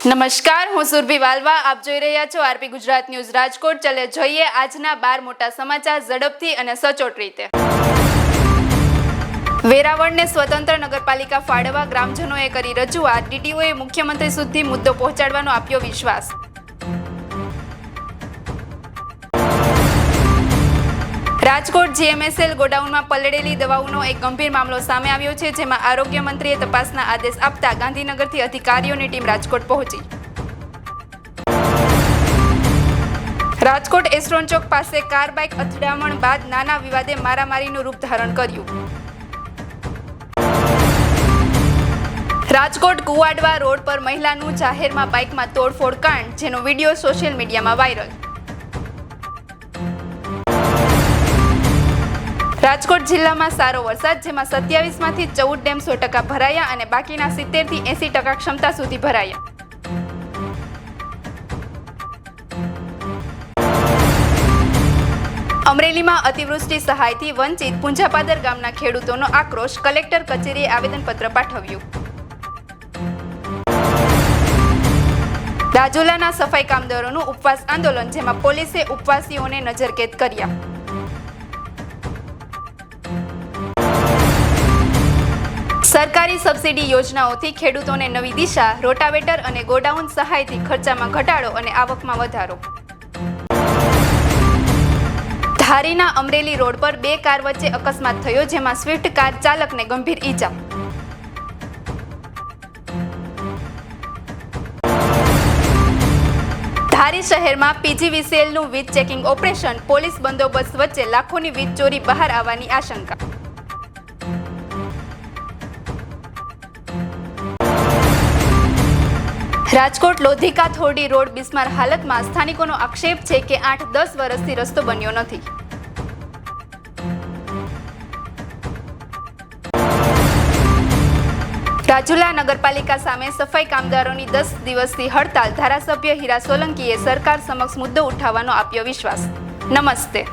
નમસ્કાર, હું સુરભી વાલવા. આપ જોઈ રહ્યા છો આરપી ગુજરાત ન્યૂઝ રાજકોટ. ચલે જોઈએ આજના બાર મોટા સમાચાર ઝડપથી અને સચોટ રીતે. વેરાવળને સ્વતંત્ર નગરપાલિકા ફાળવવા ગ્રામજનોએ કરી રજૂઆત. ડીડીઓએ મુખ્યમંત્રી સુધી મુદ્દો પહોંચાડવાનો આપ્યો વિશ્વાસ. રાજકોટ જીએમએસએલ ગોડાઉનમાં પલળેલી દવાઓનો એક ગંભીર મામલો સામે આવ્યો છે, જેમાં આરોગ્ય મંત્રીએ તપાસના આદેશ આપતા ગાંધીનગરથી અધિકારીઓની ટીમ રાજકોટ પહોંચી. રાજકોટ એસરોન ચોક પાસે કાર, બાઇક અથડામણ બાદ નાના વિવાદે મારામારીનું રૂપ ધારણ કર્યું. રાજકોટ કુવાડવા રોડ પર મહિલાનું જાહેરમાં બાઇકમાં તોડફોડ કાંડ, જેનો વીડિયો સોશિયલ મીડિયામાં વાયરલ. રાજકોટ જિલ્લામાં સારો વરસાદ, જેમાં સત્યાવીસમાંથી ચૌદ ડેમ સો ટકા ભરાયા અને બાકીના સિત્તેરથી એંસી ટકા ક્ષમતા સુધી ભરાયા. અમરેલીમાં અતિવૃષ્ટિ સહાયથી વંચિત પુંજાપાદર ગામના ખેડૂતોનો આક્રોશ કલેક્ટર કચેરીએ આવેદનપત્ર પાઠવ્યું. રાજુલાના સફાઈ કામદારોનું ઉપવાસ આંદોલન, જેમાં પોલીસે ઉપવાસીઓને નજરકેદ કર્યા. સરકારી સબસિડી યોજનાઓથી ખેડૂતોને નવી દિશા, રોટાવેટર અને ગોડાઉન સહાયથી ખર્ચામાં ઘટાડો અને આવકમાં વધારો. ધારીના અમરેલી રોડ પર બે કાર વચ્ચે અકસ્માત થયો જેમાં સ્વિફ્ટ કાર ચાલકને ગંભીર ઈજા. ધારી શહેરમાં પીજીવીસીએલનું વીજ ચેકિંગ ઓપરેશન, પોલીસ બંદોબસ્ત વચ્ચે લાખોની વીજ ચોરી બહાર આવવાની આશંકા. રાજકોટ લોધિકા થોડી રોડ બિસ્માર હાલતમાં સ્થાનિકોનો આક્ષેપ છે કે આઠ દસ વર્ષથી રસ્તો બન્યો નથી. રાજુલા નગરપાલિકા સામે સફાઈ કામદારોની દસ દિવસથી હડતાલ ધારાસભ્ય હીરા સોલંકીએ સરકાર સમક્ષ મુદ્દો ઉઠાવવાનો આપ્યો વિશ્વાસ. નમસ્તે.